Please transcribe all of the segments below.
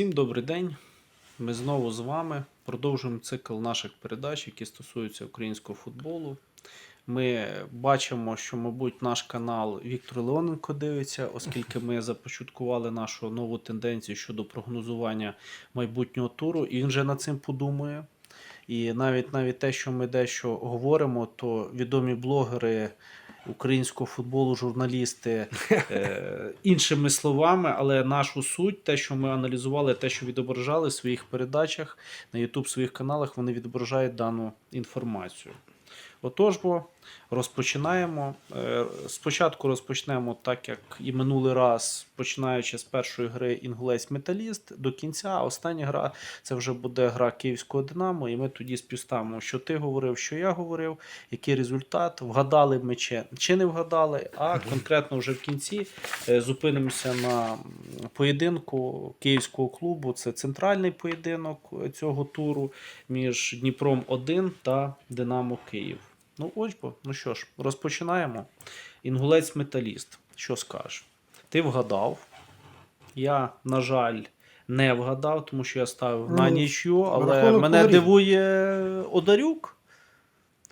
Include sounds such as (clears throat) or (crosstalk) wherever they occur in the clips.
Всім добрий день. Ми знову з вами продовжуємо цикл наших передач, які стосуються українського футболу. Ми бачимо, що, мабуть, наш канал Віктор Леоненко дивиться, оскільки ми започаткували нашу нову тенденцію щодо прогнозування майбутнього туру, і він вже над цим подумає. І навіть навіть те, що ми дещо говоримо, то відомі блогери українського футболу, журналісти е, іншими словами, але нашу суть, те, що ми аналізували, те, що відображали в своїх передачах на YouTube своїх каналах, вони відображають дану інформацію. Отож, бо розпочинаємо. Е, Спочатку розпочнемо так, як і минулий раз, починаючи з першої гри Інгулець Металіст до кінця. А остання гра це вже буде гра Київського Динамо, і ми тоді співставимо, що ти говорив, що я говорив, який результат, вгадали ми чи, чи не вгадали. А конкретно вже в кінці е, зупинимося на поєдинку київського клубу. Це центральний поєдинок цього туру між Дніпром 1 та Динамо Київ. Ну, ось бо, ну що ж, розпочинаємо. Інгулець Металіст. Що скажеш? Ти вгадав. Я, на жаль, не вгадав, тому що я ставив на нічого, нічю, але мене погорів. дивує Одарюк.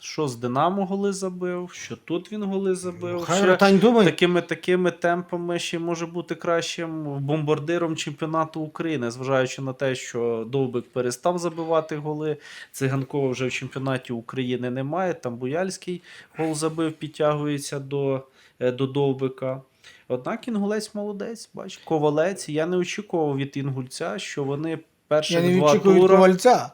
Що з Динамо голи забив, що тут він голи забив. Хай ще Ротань думає. такими такими темпами ще може бути кращим бомбардиром чемпіонату України, зважаючи на те, що Довбик перестав забивати голи. Циганкова вже в чемпіонаті України немає. Там Буяльський гол забив, підтягується до, е, до Довбика. Однак інгулець молодець, бач, ковалець. Я не очікував від інгульця, що вони перші Я не два тура. ковальця.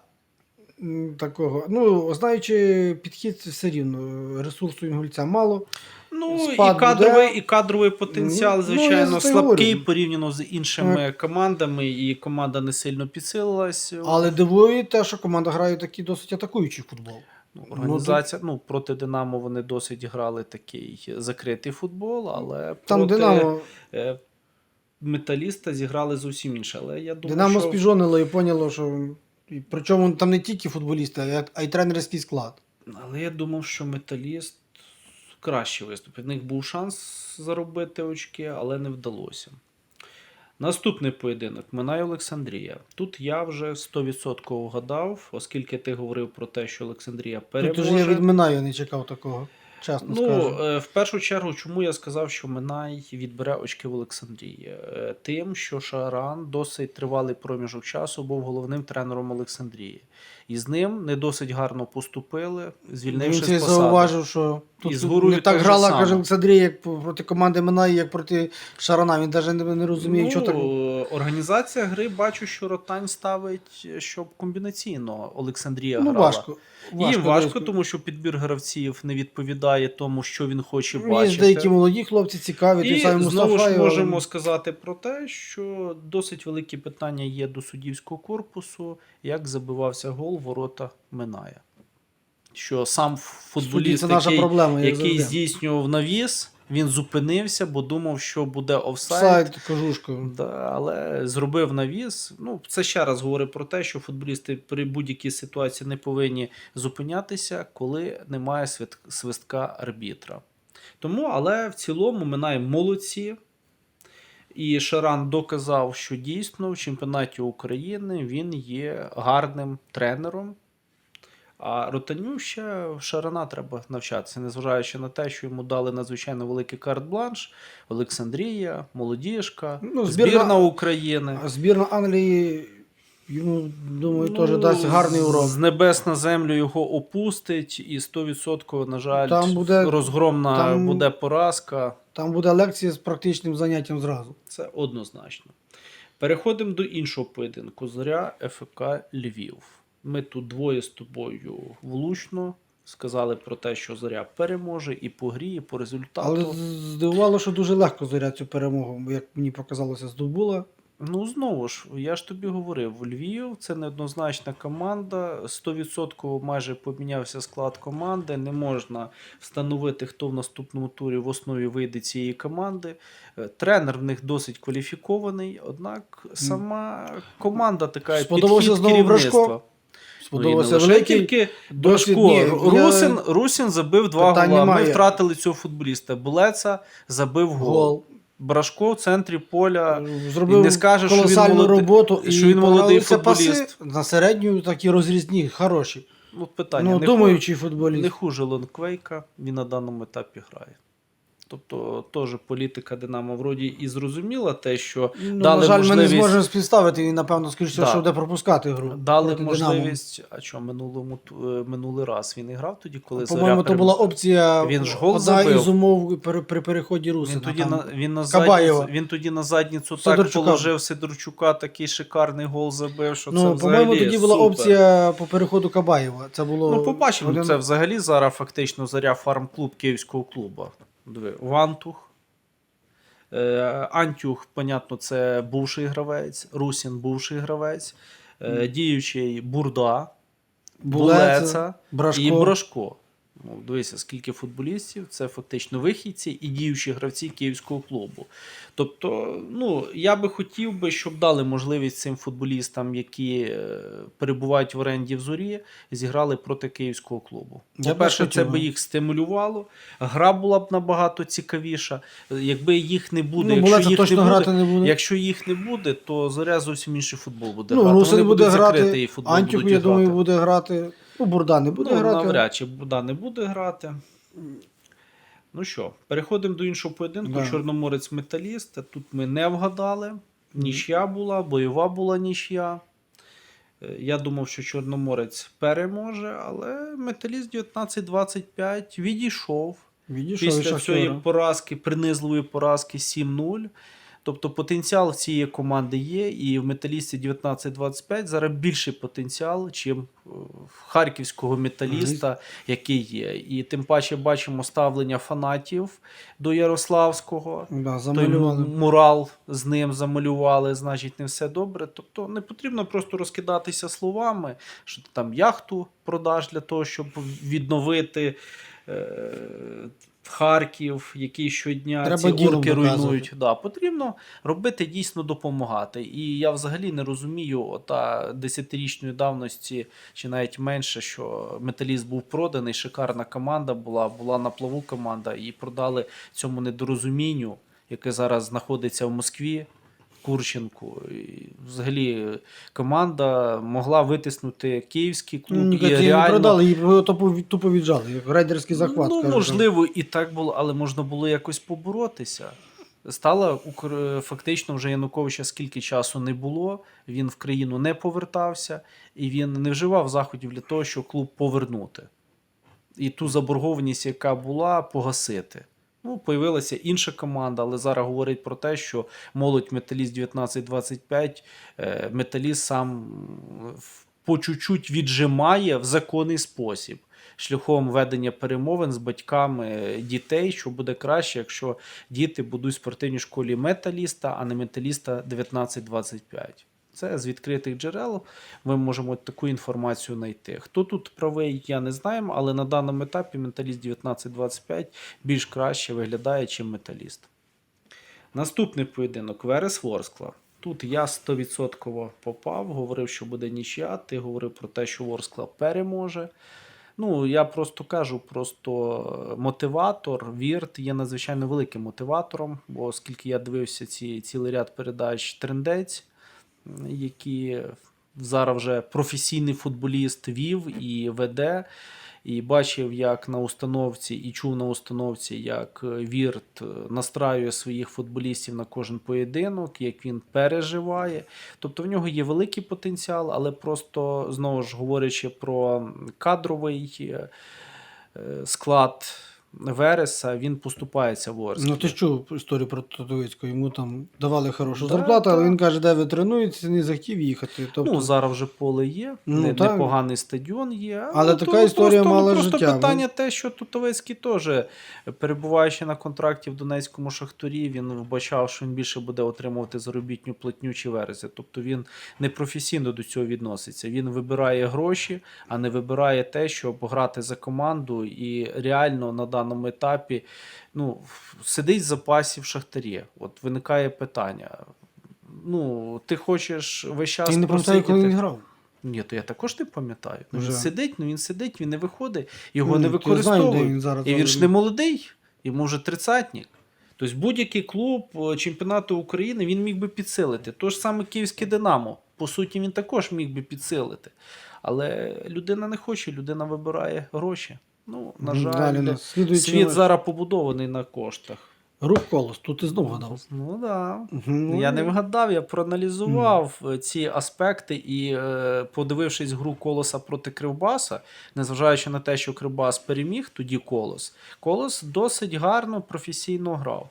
Такого. Ну, знаючи підхід, все рівно. Ресурсу інгульця мало. Ну, Спад і кадровий, буде. і кадровий потенціал, Ну, звичайно, це слабкий порівняно з іншими командами, і команда не сильно підсилилась. Але дивує те, що команда грає такий досить атакуючий футбол. Ну, Організація, ну, проти Динамо вони досить грали такий закритий футбол, але Там проти Динамо, е, металіста зіграли зовсім інше. Але я думаю, Динамо що... спіжонило і поняло, що. І Причому там не тільки футболісти, а й- тренерський склад. Але я думав, що металіст краще виступить. В них був шанс заробити очки, але не вдалося. Наступний поєдинок Минай Олександрія. Тут я вже 100% вгадав, оскільки ти говорив про те, що Олександрія Тут переможе. уже я від Минаю не чекав такого. Чесно Ну, скажу. е, в першу чергу, чому я сказав, що Минай відбере очки в Олександрії? Е, Тим, що Шаран досить тривалий проміжок часу був головним тренером Олександрії. І з ним не досить гарно поступили, Він звільнивши це з посади. зауважив, що тут І не так грала, каже Олександрія, як проти команди Минає, як проти Шарана. Він навіть не, розуміє, ну, що так. Організація гри бачу, що Ротань ставить, щоб комбінаційно Олександрія Ну, грала. важко. Їм важко, десь. тому що підбір гравців не відповідає тому, що він хоче Є бачити. деякі молоді хлопці цікаві, І самий знову ж можемо сказати про те, що досить великі питання є до суддівського корпусу, як забивався гол, ворота минає. Що сам футболіст, наша який, проблема. який здійснював навіс, він зупинився, бо думав, що буде офсайд. Сайт, кажушка. Да, але зробив навіс. Ну, це ще раз говорить про те, що футболісти при будь-якій ситуації не повинні зупинятися, коли немає свистка арбітра. Тому, але в цілому минає молодці. І Шаран доказав, що дійсно в чемпіонаті України він є гарним тренером. А Ротаню ще Шарана треба навчатися, незважаючи на те, що йому дали надзвичайно великий карт-бланш, Олександрія, Молодіжка, Ну, збірна, збірна- України. Збірна Англії, йому, думаю, Ну, теж дасть гарний урок. З небес на землю його опустить, і 100%, на жаль, Там буде- розгромна там- буде поразка. Там буде лекція з практичним заняттям зразу. Це однозначно. Переходимо до іншого поєдинку. Зоря ФК Львів. Ми тут двоє з тобою влучно сказали про те, що зоря переможе і по грі, і по результату. Але здивувало, що дуже легко зоря цю перемогу, як мені показалося, здобула. Ну, знову ж, я ж тобі говорив, Львів це неоднозначна команда. 100% майже помінявся склад команди. Не можна встановити, хто в наступному турі в основі вийде цієї команди. Е, Тренер в них досить кваліфікований, однак сама команда така підхід керівництва. Брашко? Ну, великий. тільки досвід. Ні, я- Русин, Русин забив два гола. Ми втратили цього футболіста. Булеца забив гол. Гол. Брашко в центрі поля. Зробив не скаже, що він молодий- роботу і що він молодий футболіст. Паси на середню такі розрізні, хороші. Ну, питання ну, не, думаючий футболіст. не хуже Лонквейка, він на даному етапі грає. Тобто, теж політика Динамо вроді і зрозуміла те, що Ну, дали на жаль, ми не зможемо співставити, він, напевно, скоріше, Да. що буде пропускати гру. дали проти Динамо. можливість. А що, минулому е, минулий раз він і грав тоді, коли По-моєму, Зоря то була опція Він ж гол одна забив. із умов при, при переході Русина. Він тоді, на, він, на задницю, він тоді на задницю так положив Сидорчука, такий шикарний гол забив, що це Ну, по-моєму, взагалі тоді була супер. опція по переходу Кабаєва. Це було Ну, побачимо. один- Це взагалі зараз фактично заря фарм-клуб київського клубу. Диви, Вантух. Е, Антюх, понятно, це бувший гравець, Русін бувший гравець, е, діючий Бурда, Булеца, Булеца Брашко. і Брошко. Ну, дивися, скільки футболістів, це фактично вихідці і діючі гравці київського клубу. Тобто, ну, я би хотів би, щоб дали можливість цим футболістам, які е, перебувають в оренді в зорі, зіграли проти київського клубу. Я По-перше, це би їх стимулювало, гра була б набагато цікавіша. Якби їх не буде, ну, якщо їх точно не буде, грати не буде. Якщо їх не буде, то зоря зовсім інший футбол буде ну, грати. Русин Вони буде грати, закритий футбол будуть я думаю, буде грати. Ну, Бурда не буде ну, грати. навряд чи Буда не буде грати. Ну що, переходимо до іншого поєдинку. Да. Чорноморець металіст. Тут ми не вгадали. Нічия була, бойова була нічия. Е, Я думав, що Чорноморець переможе, але металіст 19-25 відійшов Відійшов після цієї поразки, принизливої поразки 7-0. Тобто потенціал цієї команди є, і в металісті 19-25 зараз більший потенціал, чим е, в харківського металіста, який є. І тим паче бачимо ставлення фанатів до Ярославського. Да, Той замалювали. мурал з ним замалювали, значить, не все добре. Тобто не потрібно просто розкидатися словами, що ти там яхту продаш для того, щоб відновити е, Харків, який щодня Треба ці орки руйнують. Да, потрібно робити дійсно допомагати. І я взагалі не розумію та десятирічної давності, чи навіть менше, що металіст був проданий, шикарна команда була, була на плаву команда, і продали цьому недорозумінню, яке зараз знаходиться в Москві. Курченку. І взагалі команда могла витиснути київський клуб Ну, і не реально продали, її тупо, тупо віджали. Як рейдерський захват. Ну, кажуть. можливо, і так було, але можна було якось поборотися. Стала фактично вже Януковича скільки часу не було, він в країну не повертався, і він не вживав заходів для того, щоб клуб повернути. І ту заборгованість, яка була, погасити. Ну, появилася інша команда, але зараз говорить про те, що молодь металіст 19-25, е, металіст сам по чуть-чуть віджимає в законний спосіб шляхом ведення перемовин з батьками дітей, що буде краще, якщо діти будуть в спортивній школі металіста, а не металіста 19-25. Це з відкритих джерел. Ми можемо таку інформацію знайти. Хто тут правий, я не знаю, але на даному етапі менталіст 19-25 більш краще виглядає, ніж металіст. Наступний поєдинок Верес Ворскла. Тут я 100% попав, говорив, що буде нічия. Ти говорив про те, що Ворскла переможе. Ну, я просто кажу, просто мотиватор, Вірт є надзвичайно великим мотиватором, бо оскільки я дивився ці цілий ряд передач трендець, які зараз вже професійний футболіст вів і веде. І бачив, як на установці, і чув на установці, як Вірт настраює своїх футболістів на кожен поєдинок, як він переживає. Тобто в нього є великий потенціал, але просто знову ж говорячи про кадровий е, склад Вереса, він поступається в Орскі. Ну, ти ж чув історію про Татовицького, йому там давали хорошу Да, зарплату, але він каже, де ви тренуєтесь, не захотів їхати. Тобто, Ну, зараз вже поле є, Ну, не- так. непоганий стадіон є. Але ну, така то історія просто, мала просто життя, питання те, що Тутовецький теж, перебуваючи на контракті в Донецькому шахторі, він вбачав, що він більше буде отримувати заробітню платню чи верези. Тобто він не професійно до цього відноситься. Він вибирає гроші, а не вибирає те, щоб грати за команду. І реально на даному етапі ну, сидить в запасі в шахтарі. От виникає питання. Ну, ти хочеш весь час я не пам'ятаю, коли він грав. ні, то я також не пам'ятаю. Ну, він сидить, ну він сидить, він не виходить, його Ну, не я знаю, використовують. він зараз, І він ж не молодий, йому вже тридцятник. Тобто будь-який клуб е, чемпіонату України він міг би підсилити. То ж саме Київське Динамо. По суті, він також міг би підсилити. Але людина не хоче, людина вибирає гроші. Ну, на жаль, Далі світ зараз побудований на коштах. Рух колос. Тут ти знову гадав. Ну да. Угу. Я не вгадав, я проаналізував угу. ці аспекти і, е, подивившись гру колоса проти Кривбаса, незважаючи на те, що Кривбас переміг тоді колос, колос досить гарно професійно грав.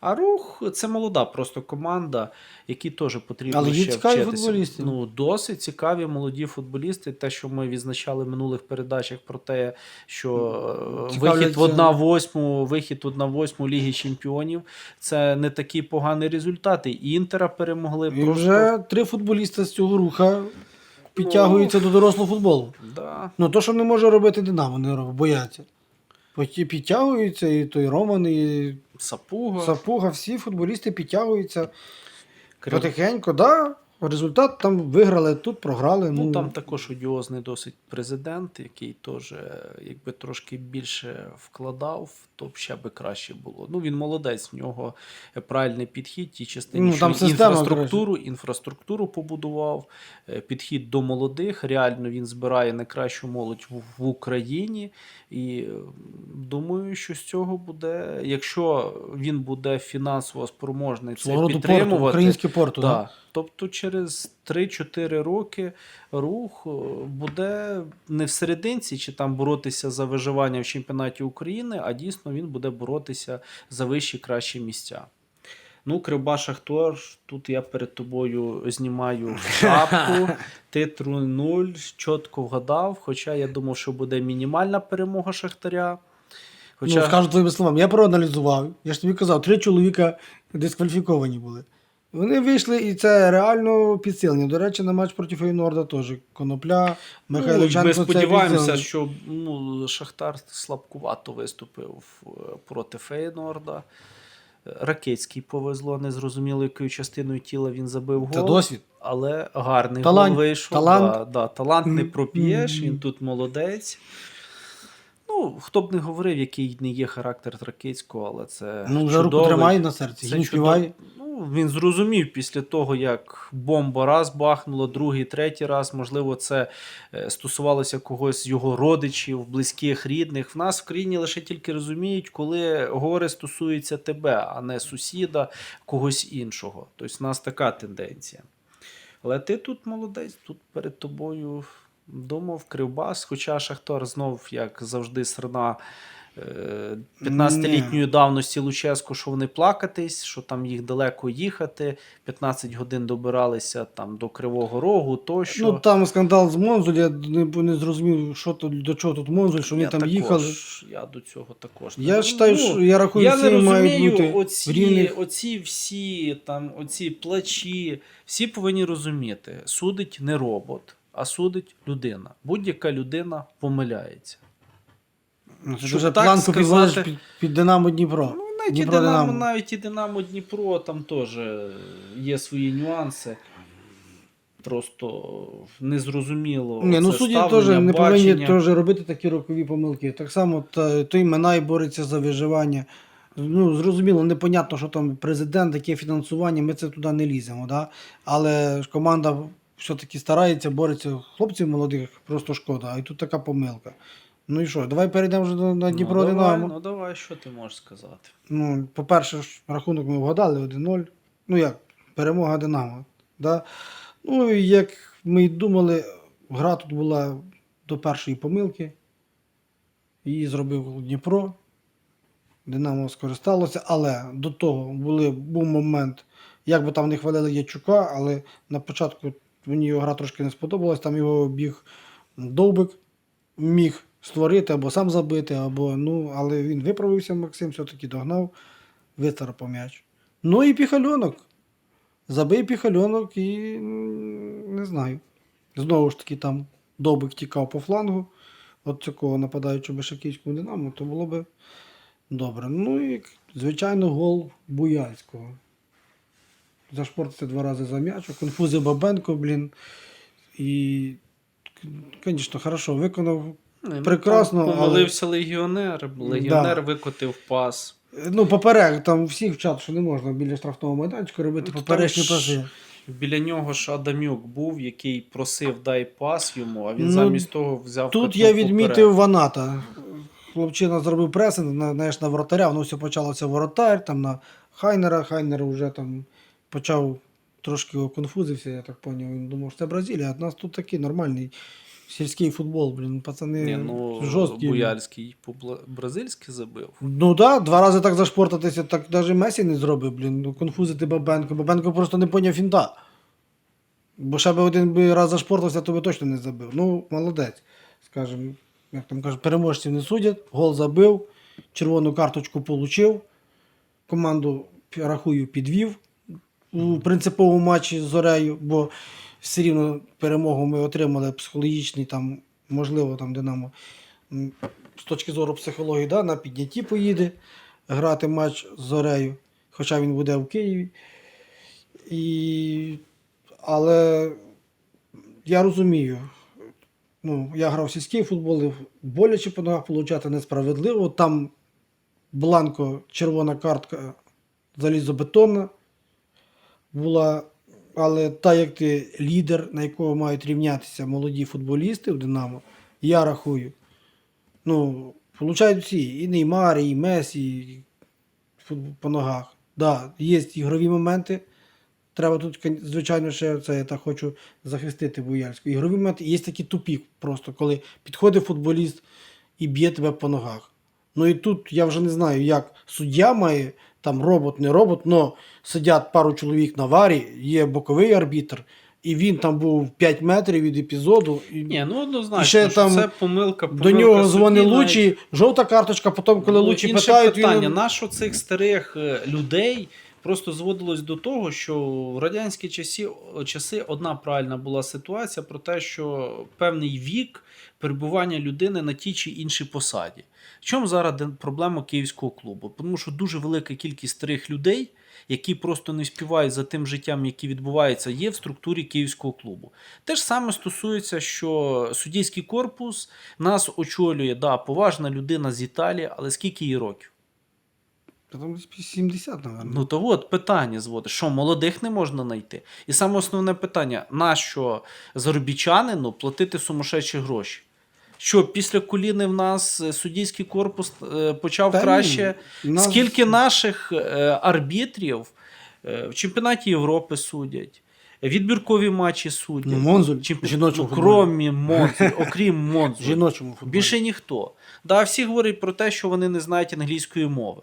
А рух це молода просто команда, якій теж потрібно Але ще цікаві вчитися. футболісти. Ну, досить цікаві молоді футболісти. Те, що ми відзначали в минулих передачах про те, що е, Цікавляться- вихід в 1-8, вихід в 1-8 Ліги Чемпіонів це не такий поганий результат. І Інтера перемогли. І просто... вже три футболіста з цього руха підтягуються до дорослого футболу. Да. Ну, то, що не може робити Динамо, не бояться. Підтягуються, і той Роман, і Сапуга. Сапуга, всі футболісти підтягуються Крил- потихеньку. Да, результат там виграли, тут програли. Ну, Ну, там також одіозний досить президент, який теж, е, якби трошки більше вкладав, то б ще би краще було. Ну, він молодець, в нього правильний підхід, ті частині, Ну, що там він система, інфраструктуру, інфраструктуру побудував, е, підхід до молодих. Реально він збирає найкращу молодь в, в Україні. І думаю, що з цього буде, якщо він буде фінансово спроможний це свого роду порту, підтримувати. українське порту. Да. Тобто через 3-4 роки рух е, буде не в серединці чи там боротися за виживання в чемпіонаті України, а дійсно він буде боротися за вищі кращі місця. Ну, Кривба Шахтор, тут я перед тобою знімаю шапку, (laughs) титру 0, чітко вгадав. Хоча я думав, що буде мінімальна перемога Шахтаря. Хоча... Ну, скажу твоїми словами, я проаналізував. Я ж тобі казав, три чоловіка дискваліфіковані були. Вони вийшли, і це реально підсилення. До речі, на матч проти Фейнорда теж Конопля, Михайличенко. Ну, ми сподіваємося, що ну, Шахтар слабкувато виступив е, проти Фейнорда. Ракетський повезло, незрозуміло, якою частиною тіла він забив гол. Це досвід. Але гарний Талант- гол вийшов. талант. Да, да, талант не проп'єш, він тут молодець. Ну, хто б не говорив, який не є характер Ракетського, але це. Ну, вже руку тримає на серці, він чудово. співає. Ну, він зрозумів після того, як бомба раз бахнула, другий, третій раз. Можливо, це е, стосувалося когось з його родичів, близьких, рідних. В нас в країні лише тільки розуміють, коли горе стосується тебе, а не сусіда, когось іншого. Тобто, в нас така тенденція. Але ти тут молодець, тут перед тобою думав Кривбас, хоча Шахтар знов, як завжди, срна. Е, 15-літньої давності Луческу, що вони плакатись, що там їх далеко їхати, 15 годин добиралися там до Кривого Рогу, тощо. Ну там скандал з Монзуль, я не, не зрозумів, що тут, до чого тут Монзуль, що вони я там також, їхали. Я до цього також. Я Ну, вважаю, що я рахую, я не розумію, бути оці, рівних. оці всі там, оці плачі, всі повинні розуміти, судить не робот, а судить людина. Будь-яка людина помиляється. Ну, щоб так планку сказати- під, під Динамо Дніпро. Ну, навіть і, Динамо, Динамо. навіть і Динамо Дніпро там теж є свої нюанси. Просто незрозуміло. Ні, ну судді теж не повинні теж робити такі рокові помилки. Так само та, той Минай бореться за виживання. Ну, зрозуміло, непонятно, що там президент, яке фінансування, ми це туди не ліземо. Да? Але ж команда все-таки старається, бореться. Хлопців молодих просто шкода, а і тут така помилка. Ну і що, давай перейдемо вже до, на Дніпро ну, давай, Динамо. ну давай, що ти можеш сказати? Ну, по-перше, ж, рахунок ми вгадали 1-0. Ну як, перемога Динамо. Да? Ну, і як ми й думали, гра тут була до першої помилки. Її зробив Дніпро. Динамо скористалося, але до того були, був момент, як би там не хвалили Ячука, але на початку мені його гра трошки не сподобалась. Там його біг довбик, міг створити або сам забити, або ну, але він виправився, Максим все-таки догнав, вицарапав м'яч. Ну і піхальонок. Забив піхальонок і не знаю. Знову ж таки, там довбик тікав по флангу. От такого нападаючого Бешаківського Динамо, то було би добре. Ну і, звичайно, гол Буяльського. Зашпортився два рази за м'яч, конфузив Бабенко, блін. І, звісно, хорошо виконав. Ну, Прекрасно, але- Помилився легіонер. Легіонер викотив пас. Ну, поперек, там всіх вчат, що не можна біля штрафного майданчика робити Ну, поперечні паси. Біля нього ж Адамюк був, який просив дай пас йому, а він Ну, замість того взяв Тут я відмітив поперек. Ваната. Хлопчина зробив пресинг, на, знаєш, на воротаря, воно все почалося воротар, там на Хайнера. Хайнер вже там почав трошки конфузився, я так зрозумів. Він думав, що це Бразилія, а в нас тут такий нормальний сільський футбол, блін, пацани Ні, ну, жорсткі. Буяльський по-бразильськи забив. Ну так, да, два рази так зашпортатися, так навіть Месі не зробив, блін. Ну, конфузити Бабенко. Бабенко просто не поняв фінта. Бо ще би один би раз зашпортався, то би точно не забив. Ну, молодець. Скажем, як там кажуть, переможців не судять, гол забив, червону карточку получив, команду рахую підвів у принциповому матчі з Зорею, бо все рівно перемогу ми отримали психологічний, там, можливо, там Динамо з точки зору психології, да, на піднятті поїде грати матч з Зорею, хоча він буде в Києві. І... Але я розумію, ну, я грав в сільський футбол, і боляче по ногах получати несправедливо. Там бланко червона картка залізобетонна була. Але так як ти лідер, на якого мають рівнятися молоді футболісти в Динамо, я рахую. Ну, получають всі, і Неймар, і Месі, і по ногах. Да, є ігрові моменти. Треба тут, звичайно, ще це я так хочу захистити Буяльську. Ігрові моменти є такий тупік, просто коли підходить футболіст і б'є тебе по ногах. Ну і тут я вже не знаю, як суддя має, там робот, не робот, але сидять пару чоловік на варі, є боковий арбітр, і він там був 5 метрів від епізоду. І... Ні, ну однозначно, І ще що там це помилка. До помилка нього судді Лучі, навіть. Жовта карточка, потім, коли Ну, Лучі інше питають, питання, він... нащо цих старих е, людей просто зводилось до того, що в радянські часи, часи одна правильна була ситуація про те, що певний вік перебування людини на тій чи іншій посаді. В чому зараз проблема київського клубу? Тому що дуже велика кількість старих людей, які просто не співають за тим життям, яке відбувається, є в структурі київського клубу. Те ж саме стосується, що суддійський корпус нас очолює да, поважна людина з Італії, але скільки їй років? Та Там 70, мабуть. Ну то от питання зводить, що молодих не можна знайти. І саме основне питання: нащо заробітчанину платити сумасшедші гроші? Що після коліни в нас е, суддійський корпус е, почав Та краще. нас- Скільки наших е, арбітрів в чемпіонаті Європи судять, відбіркові матчі судять. Ну, Монзуль, Чемпі- жіночому ну, кромі Монзуль, окрім (laughs) Монзуль. жіночому футболі. Більше ніхто. Да, всі говорять про те, що вони не знають англійської мови.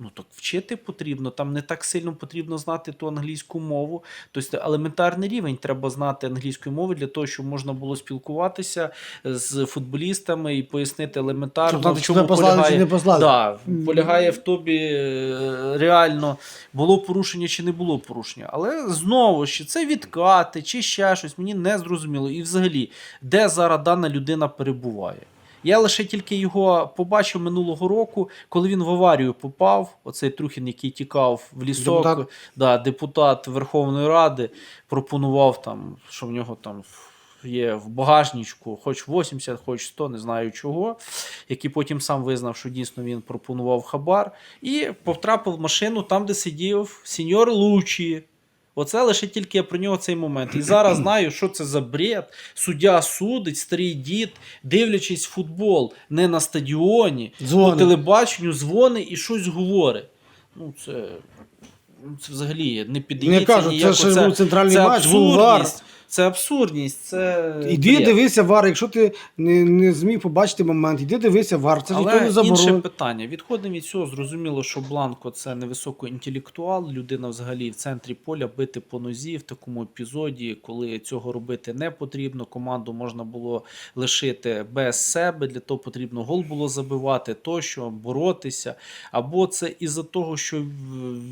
Ну так вчити потрібно, там не так сильно потрібно знати ту англійську мову. Тобто елементарний рівень треба знати англійської мови для того, щоб можна було спілкуватися з футболістами і пояснити елементарно, Щоб в чому послали, полягає, чи не послали. Да, полягає в тобі е, реально було порушення чи не було порушення. Але знову ж це відкати чи ще щось, мені не зрозуміло. І взагалі, де зараз дана людина перебуває. Я лише тільки його побачив минулого року, коли він в аварію попав. Оцей Трухін, який тікав в лісок, Депутат. Да, депутат Верховної Ради, пропонував там, що в нього там є в багажничку, хоч 80, хоч 100, не знаю чого. Який потім сам визнав, що дійсно він пропонував хабар, і потрапив в машину там, де сидів сеньор Лучі. Оце лише тільки я про нього цей момент. І зараз (clears throat) знаю, що це за бред. Суддя судить, старий дід, дивлячись футбол не на стадіоні, по телебаченню дзвонить і щось говорить. Ну, це, ну, це взагалі не піддається Не кажуть, ніяко. це це, центральний це матч, абсурдність. Це абсурдність. Це Іди бред. дивися вар, якщо ти не, не зміг побачити момент, іди дивися вар, це ж ніхто не Але інше питання. Відходимо від цього. Зрозуміло, що Бланко це невисокоінтелектуал, людина взагалі в центрі поля бити по нозі в такому епізоді, коли цього робити не потрібно. Команду можна було лишити без себе. Для того потрібно гол було забивати, тощо, боротися. Або це із-за того, що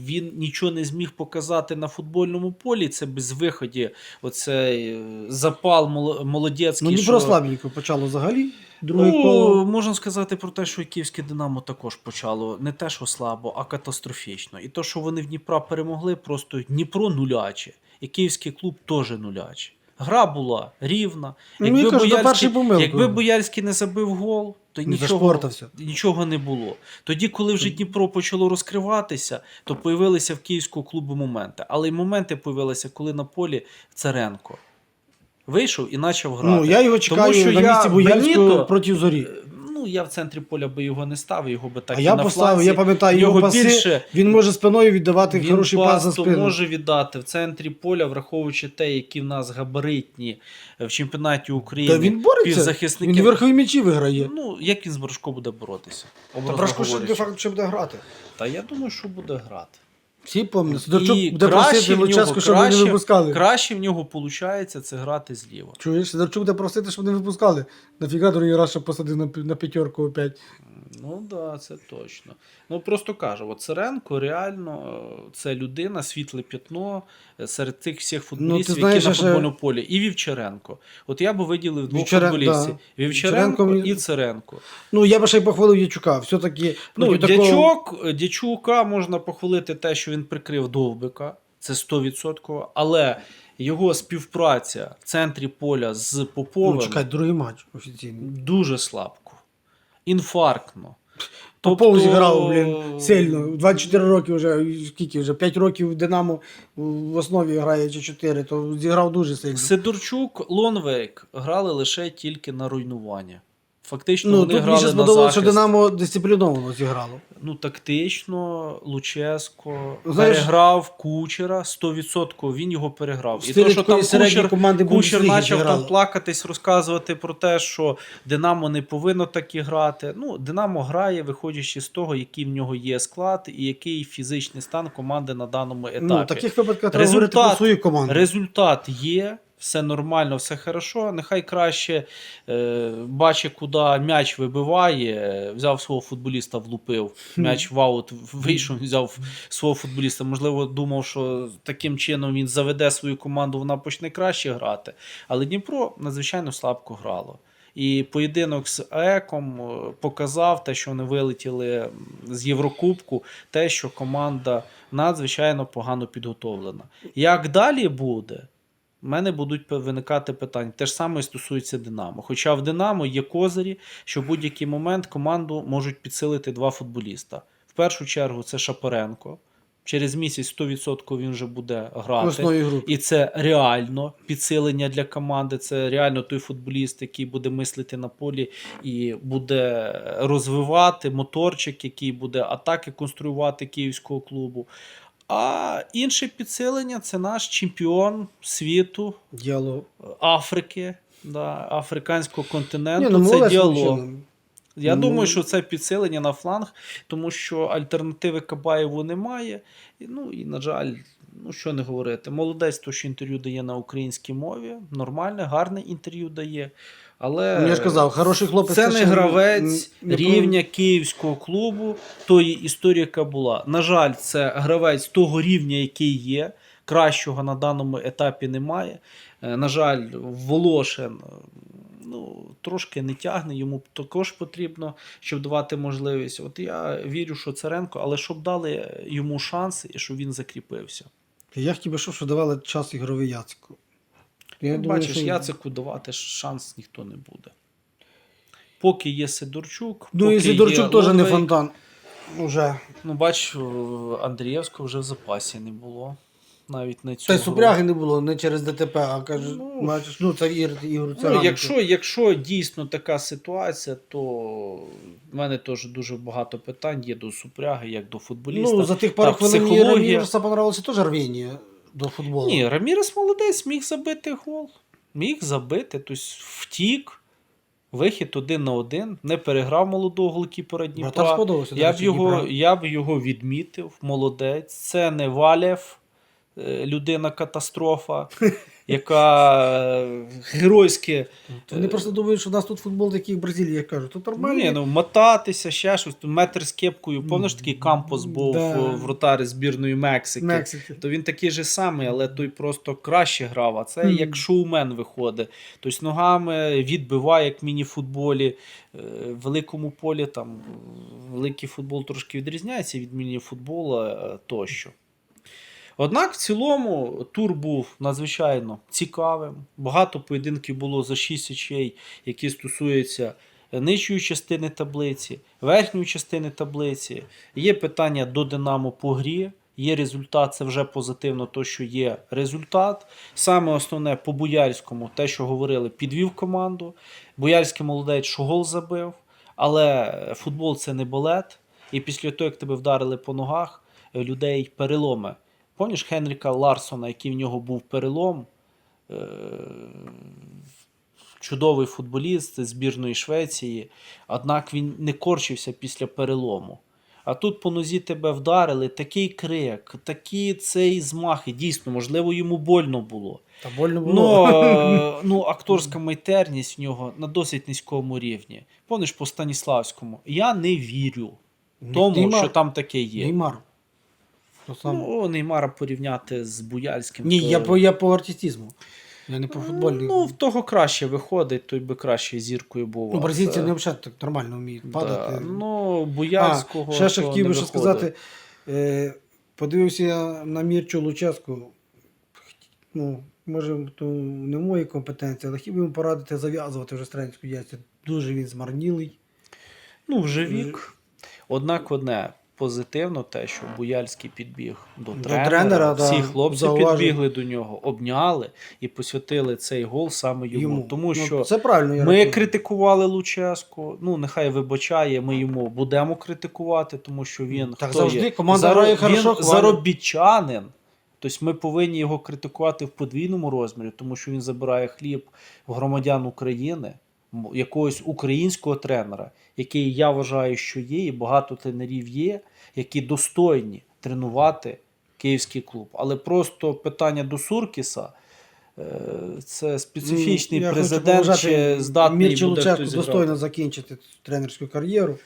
він нічого не зміг показати на футбольному полі. Це без виході. Оцей е, запал молодецький. Ну, що- Дніпро слабенько почало взагалі. Друге ну, коло. можна сказати про те, що київське Динамо також почало не те, що слабо, а катастрофічно. І то, що вони в Дніпра перемогли, просто Дніпро нуляче, і київський клуб теж нуляче. Гра була рівна. Ну, я кажу, до першої помилки. якби Боярський не забив гол, то Не нічого, нічого не було. Тоді, коли вже Дніпро почало розкриватися, то появилися в Київському клубу моменти. Але й моменти появилися, коли на полі Царенко вийшов і почав грати. Ну, я його чекаю що на місці я... Беніто- проти зорі. Ну, я в центрі поля би його не ставив, його би так А і я на поставив, фланзі. я пам'ятаю його, його паси, більше він може спиною віддавати він хороший пас за спину. може віддати в центрі поля, враховуючи те, які в нас габаритні в чемпіонаті України. Та він бореться, він верхові м'ячі виграє. Ну, як він з Брашко буде боротися? Та Брашко ще де факт, що буде грати. Та я думаю, що буде грати. Всі пам'ятають. Сидорчук буде краще просити в нього, Луческу, щоб не краще- випускали. Краще в нього виходить це грати зліва. Чуєш, Сидорчук буде просити, щоб не випускали. Нафіга другий раз ще посадив на, пі- на п'ятерку опять. Ну так, да, це точно. Ну просто кажу, от Царенко реально е, це людина, світле п'ятно е, серед тих всіх футболістів, Ну, знаєш, які на ще- футбольному полі. І Вівчаренко. От я би виділив двох Вівчарен- футболістів: да. Вівчаренко Вівчаренко і Царенко. Ну, я би ще й похвалив Ячука. Все-таки Ну, проти такого- дячок, дячука можна похвалити те, що він прикрив довбика, це 100%, але його співпраця в центрі поля з Поповим Ну, чекай, другий матч офіційний. дуже слабко. Інфарктно. Попов Тобто- зіграв, блін, сильно. 24 роки вже, скільки вже, 5 років в Динамо в основі грає чи 4, то зіграв дуже сильно. Сидорчук, Лонвейк грали лише тільки на руйнування. Фактично Ну, вони тут мені грали ще на сподобалося, що захист. Динамо дисципліновано зіграло. Ну, тактично, Луческо Знаєш- переграв Кучера 100%, він його переграв. І Стиль то, що там середньої Кучер, команди Кучер Бундесліги почав зіграли. там плакатись, розказувати про те, що Динамо не повинно так і грати. Ну, Динамо грає, виходячи з того, який в нього є склад і який фізичний стан команди на даному етапі. Ну, в таких випадках треба говорити про свою команду. Результат є, все нормально, все хорошо. Нехай краще е, бачить, куди м'яч вибиває. Взяв свого футболіста, влупив. М'яч в аут вийшов, взяв свого футболіста. Можливо, думав, що таким чином він заведе свою команду, вона почне краще грати. Але Дніпро надзвичайно слабко грало. І поєдинок з АЕКом е, показав те, що вони вилетіли з Єврокубку, те, що команда надзвичайно погано підготовлена. Як далі буде? У мене будуть виникати питання. Те ж саме і стосується Динамо. Хоча в Динамо є козирі, що в будь-який момент команду можуть підсилити два футболіста. В першу чергу це Шапоренко. Через місяць 100% він вже буде грати. І це реально підсилення для команди. Це реально той футболіст, який буде мислити на полі і буде розвивати моторчик, який буде атаки конструювати київського клубу. А інше підсилення це наш чемпіон світу, Діалог. Африки, да, африканського континенту. Ні, ну, це діалог. Я Ну, думаю, що це підсилення на фланг, тому що альтернативи Кабаєву немає. І, Ну і, на жаль, ну що не говорити. Молодець, то що інтерв'ю дає на українській мові. Нормальне, гарне інтерв'ю дає. Але Ну, я ж казав, хороший хлопець, це не гравець не- рівня київського клубу, тої історії, яка була. На жаль, це гравець того рівня, який є. Кращого на даному етапі немає. Е, На жаль, Волошин е, ну, трошки не тягне, йому також потрібно, щоб давати можливість. От я вірю, що Царенко, але щоб дали йому шанс і щоб він закріпився. Я хотів би, щоб що давали час ігровий Яцику. Я Ну, думаю, Бачиш, що- Яцику давати шанс ніхто не буде. Поки є Сидорчук, Ну поки і Сидорчук теж не фонтан. Уже. Ну, бач, Андрієвського вже в запасі не було. Навіть на цю Та й супряги не було не через ДТП, а каже, Ну, бачиш, ну це Ігор, Ігор Ну, якщо, якщо дійсно така ситуація, то в мене теж дуже багато питань є до супряги, як до футболіста. Ну, за тих пару хвилин мені. Раміреса понравилося теж рвіння до футболу. Ні, Рамірес молодець, міг забити гол. Міг забити, тобто втік, вихід один на один, не переграв молодого голкіпера Дніпра. Я б, його, я б його відмітив, молодець. Це не Валєв, е, людина катастрофа, (laughs) яка е, геройське. Вони просто думають, що у нас тут футбол такий, як в Бразилії, я кажу, тут нормально. Ні, ну мотатися, ще щось. Тут Метр з кепкою. Пам'ятаєш, такий кампус був Да. в вратарі збірної Мексики. Мексики. То він такий же самий, але той просто краще грав. А це Мгм. як шоумен виходить. Тобто ногами відбиває, як міні-футболі. Е, В великому полі там великий футбол трошки відрізняється від міні-футболу е, тощо. Однак в цілому тур був надзвичайно цікавим. Багато поєдинків було за 6 очей, які стосуються нижньої частини таблиці, верхньої частини таблиці. Є питання до Динамо по грі. Є результат, це вже позитивно, то що є результат. Саме основне по Буяльському, те, що говорили, підвів команду. Буяльський молодець, що гол забив. Але футбол це не балет. І після того, як тебе вдарили по ногах, е, людей переломи. Помніш Хенріка Ларсона, який в нього був перелом? Е, Чудовий футболіст збірної Швеції, однак він не корчився після перелому. А тут по нозі тебе вдарили, такий крик, такі цей змахи. Дійсно, можливо, йому больно було. Та больно Ну, було. е, (laughs) ну, акторська майстерність в нього на досить низькому рівні. Помниш по Станіславському. Я не вірю тому, Неймар. що там таке є. Неймар. То саме. Ну, Неймара порівняти з Буяльським. Ні, то... я по, я по артистизму. Я не по футбольній. Ну, в того краще виходить, той би краще зіркою був. Ну, бразильці не взагалі так нормально вміють падати. Да. Ну, Буяльського. а, ще то хотів би ще сказати, е, подивився я на Мірчу Луческу. Ну, може, то не в моїй компетенції, але би йому порадити зав'язувати вже стрельську діяльність. Дуже він змарнілий. Ну, вже вік. Однак одне. Позитивно те, що Буяльський підбіг до До тренера. тренера, да, Всі хлопці зауважив. підбігли до нього, обняли і посвятили цей гол саме йому. Йому. Тому Ну, що це правильно. ми рахую. критикували Луческу. Ну, нехай вибачає, ми йому будемо критикувати, тому що він Так хто завжди є? команда Заро- грає хорошо, він заробітчанин. Тобто ми повинні його критикувати в подвійному розмірі, тому що він забирає хліб в громадян України, якогось українського тренера, який я вважаю, що є, і багато тренерів є, які достойні тренувати київський клуб. Але просто питання до Суркіса. е, Це специфічний Ну, Я хочу президент, побажати чи здатний Мірчу буде хтось зіграти. достойно закінчити тренерську кар'єру.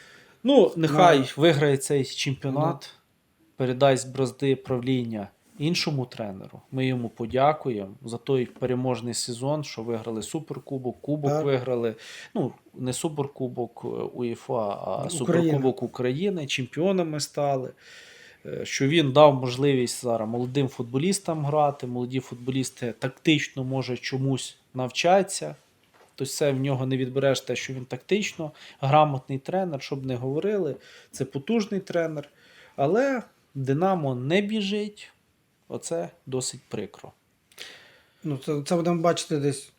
Ну, нехай На- виграє цей чемпіонат, передасть бразди правління іншому тренеру. Ми йому подякуємо за той переможний сезон, що виграли Суперкубок, Кубок Так. виграли. Ну, не Суперкубок е, УЄФА, а Суперкубок України. Чемпіонами стали. Е, Що він дав можливість зараз молодим футболістам грати. Молоді футболісти тактично може чомусь навчатися. Тобто це в нього не відбереш те, що він тактично грамотний тренер, щоб не говорили. Це потужний тренер. Але Динамо не біжить. Оце досить прикро. Ну, це, це будемо бачити десь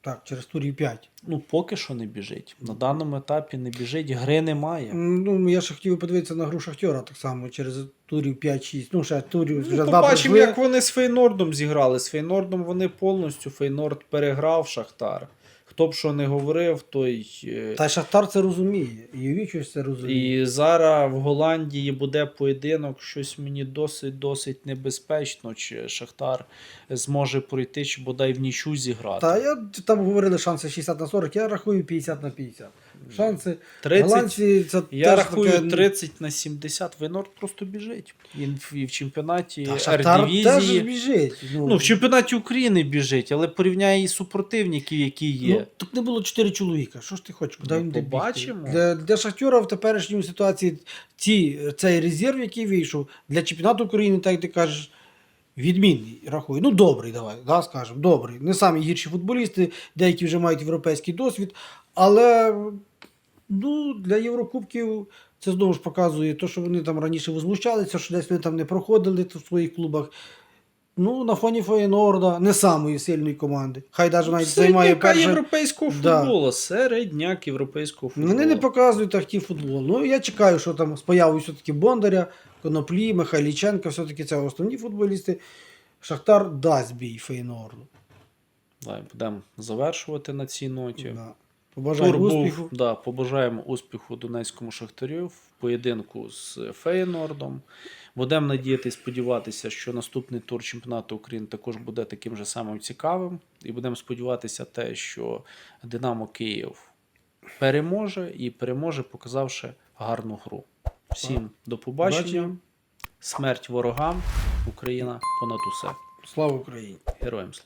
так, через турів 5. Ну, поки що не біжить. На даному етапі не біжить, гри немає. Ну, я ще хотів подивитися на гру Шахтера так само через турів 5-6. Ну, ще турів вже Ну, два побачимо, як вони з Фейнордом зіграли. З Фейнордом вони повністю Фейнорд переграв Шахтар. Хто б що не говорив, той. е, Та Шахтар це розуміє. І це розуміє. І зараз в Голландії буде поєдинок, щось мені досить досить небезпечно, чи Шахтар зможе пройти, чи бодай в нічу зіграти. Та я там говорили шанси 60 на 40, я рахую 50 на 50. Шанси 30, голландці це я теж рахую таке, 30 на 70. Венорд просто біжить. Він в- і в чемпіонаті теж біжить. Ну, в чемпіонаті України біжить, але порівняє і супротивників, які є. Ну, так не було 4 чоловіка. Що ж ти хочеш? Куди Ну, побачимо. Для, для Шахтера в теперішній ситуації ці, цей резерв, який вийшов, для чемпіонату України, так як ти кажеш, відмінний, рахую. Ну, добрий, давай, да, скажемо, добрий. Не самі гірші футболісти, деякі вже мають європейський досвід, але ну, для Єврокубків це знову ж показує те, що вони там раніше возмущалися, що десь вони там не проходили в своїх клубах. Ну, на фоні Фейнорда, не самої сильної команди. Хай навіть навіть займає Середняка перше. європейського Да. Середняк європейського футболу. Вони не показують такий футбол. Ну, я чекаю, що там з появою все-таки Бондаря, Коноплі, Михайліченка, все-таки це основні футболісти. Шахтар дасть бій Фейнорду. Давай, будемо завершувати на цій ноті. Да. Побажаю Тур був, успіху. да, побажаємо успіху Донецькому Шахтарю в поєдинку з Фейнордом. Будемо надіяти і сподіватися, що наступний тур чемпіонату України також буде таким же самим цікавим. І будемо сподіватися те, що Динамо Київ переможе і переможе, показавши гарну гру. Всім до побачення. Бачення. Смерть ворогам. Україна понад усе. Слава Україні! Героям слава.